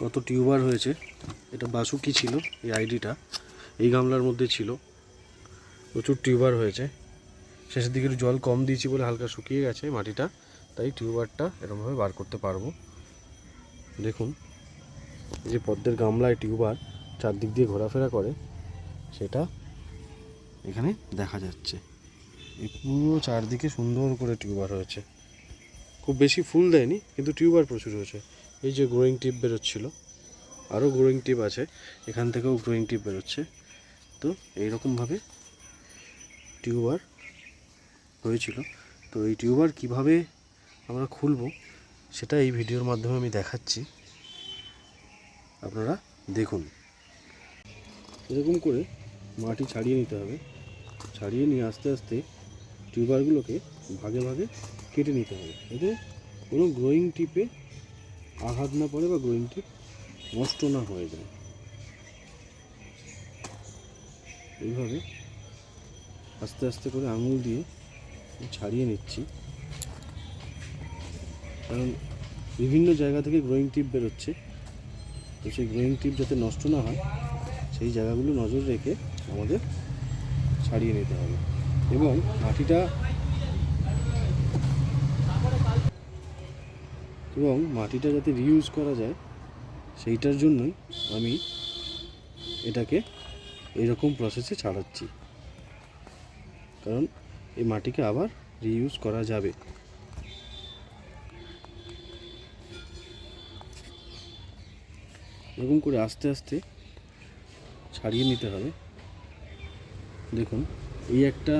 কত টিউবার হয়েছে, এটা বাসুকি ছিল, এই আইডিটা, এই গামলার মধ্যে ছিল। প্রচুর টিউবার হয়েছে। শেষের দিকে জল কম দিয়েছি বলে হালকা শুকিয়ে গেছে মাটিটা, তাই টিউবারটা এরকমভাবে বার করতে পারব। দেখুন যে পদ্মের গামলায় টিউবার চারদিক দিয়ে ঘোরাফেরা করে, সেটা এখানে দেখা যাচ্ছে। এই পুরো চারদিকে সুন্দর করে টিউবার হয়েছে। খুব বেশি ফুল দেয়নি, কিন্তু টিউবার প্রচুর হয়েছে। এই যে গ্রোয়িং টিপ বেরোচ্ছিল আরও গ্রোয়িং টিপ আছে, এখান থেকেও গ্রোয়িং টিপ বেরোচ্ছে। তো এইরকমভাবে টিউবার হয়েছিল। তো এই টিউবার কীভাবে আমরা খুলব, সেটা এই ভিডিওর মাধ্যমে আমি দেখাচ্ছি। আপনারা দেখুন। এরকম করে মাটি ছাড়িয়ে নিতে হবে। ছাড়িয়ে নিয়ে আস্তে আস্তে টিউবারগুলোকে ভাগে ভাগে কেটে নিতে হবে। এতে কোনো গ্রোয়িং টিপে আঘাত না পড়ে বা গ্রোয়িং টিপ নষ্ট না হয়ে যায়। এইভাবে আস্তে আস্তে করে আঙুল দিয়ে ছাড়িয়ে নিচ্ছি। কারণ বিভিন্ন জায়গা থেকে গ্রোয়িং টিপ বেরোচ্ছে। তো সেই গ্রোয়িং টিপ যাতে নষ্ট না হয়, সেই জায়গাগুলো নজর রেখে আমাদের ছাড়িয়ে নিতে হবে। এবং মাটিটা এবং মাটিটা যাতে রিউজ করা যায়, সেইটার জন্যই আমি এটাকে এরকম প্রসেসে ছাড়াচ্ছি। কারণ এই মাটিকে আবার রিউজ করা যাবে। এরকম করে আস্তে আস্তে ছাড়িয়ে নিতে হবে। দেখুন, এই একটা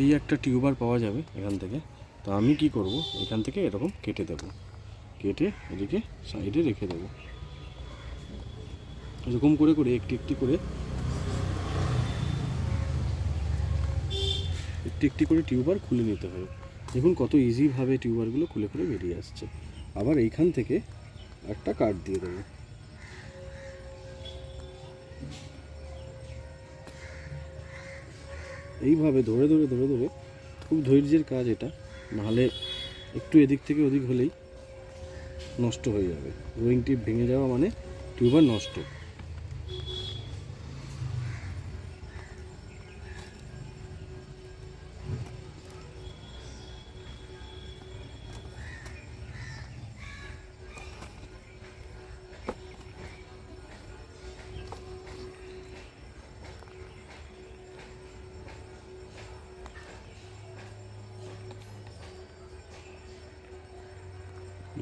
এই একটা টিউবার পাওয়া যাবে এখান থেকে। তো আমি কি করব? এখান থেকে এরকম কেটে দেব। কেটে এদিকে সাইডে রেখে দেব। এরকম করে করে, একটি একটি করে, একটি একটি করে টিউবার খুলে নিতে হবে। দেখুন কত ইজিভাবে টিউবারগুলো খুলে খুলে বেরিয়ে আসছে। আবার এইখান থেকে একটা কাট দিয়ে দেবো। এইভাবে ধরে ধরে ধরে ধরে খুব ধৈর্যের কাজ এটা। নাহলে একটু এদিক থেকে ওদিক হলেই নষ্ট হয়ে যাবে। রোয়িং টিপ ভেঙে যাওয়া মানে টিউবার নষ্ট।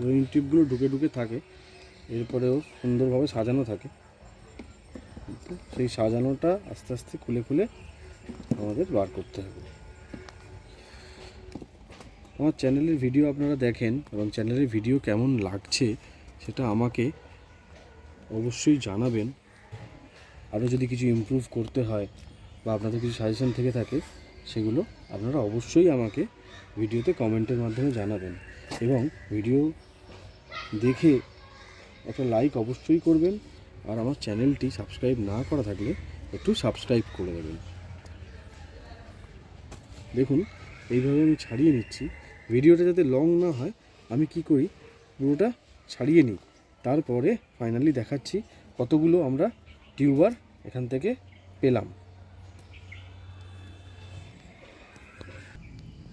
রোয়িং টিপগুলো ঢুকে ঢুকে থাকে। এরপরেও সুন্দরভাবে সাজানো থাকে। সেই সাজানোটা আস্তে আস্তে খুলে খুলে আমাদের বার করতে হবে। আমার চ্যানেলের ভিডিও আপনারা দেখেন, এবং চ্যানেলের ভিডিও কেমন লাগছে সেটা আমাকে অবশ্যই জানাবেন। আরও যদি কিছু ইমপ্রুভ করতে হয় বা আপনাদের কিছু সাজেশন থেকে থাকে, সেগুলো আপনারা অবশ্যই আমাকে ভিডিওতে কমেন্টের মাধ্যমে জানাবেন। এবং ভিডিও দেখে একটা লাইক অবশ্যই করবেন আর আমার চ্যানেলটি সাবস্ক্রাইব না করা থাকলে একটু সাবস্ক্রাইব করে দেবেন। দেখুন, এইভাবে আমি ছাড়িয়ে নিচ্ছি। ভিডিওটা যাতে লং না হয়, আমি কি করি? পুরোটা ছাড়িয়ে নিই। তারপরে ফাইনালি দেখাচ্ছি কতগুলো আমরা টিউবার এখান থেকে পেলাম।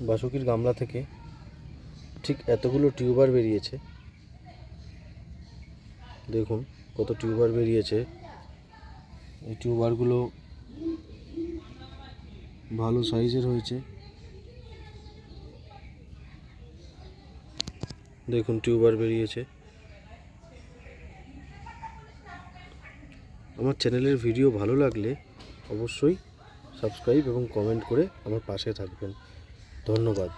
বাসুকির গামলা থেকে ঠিক এতগুলো টিউবার বেরিয়েছে। দেখুন কত টিউবার বেরিয়েছে। এই টিউবারগুলো ভালো সাইজের হয়েছে। দেখুন টিউবার বেরিয়েছে। আমার চ্যানেলের ভিডিও ভালো লাগলে অবশ্যই সাবস্ক্রাইব এবং কমেন্ট করে আমার পাশে থাকবেন। ধন্যবাদ।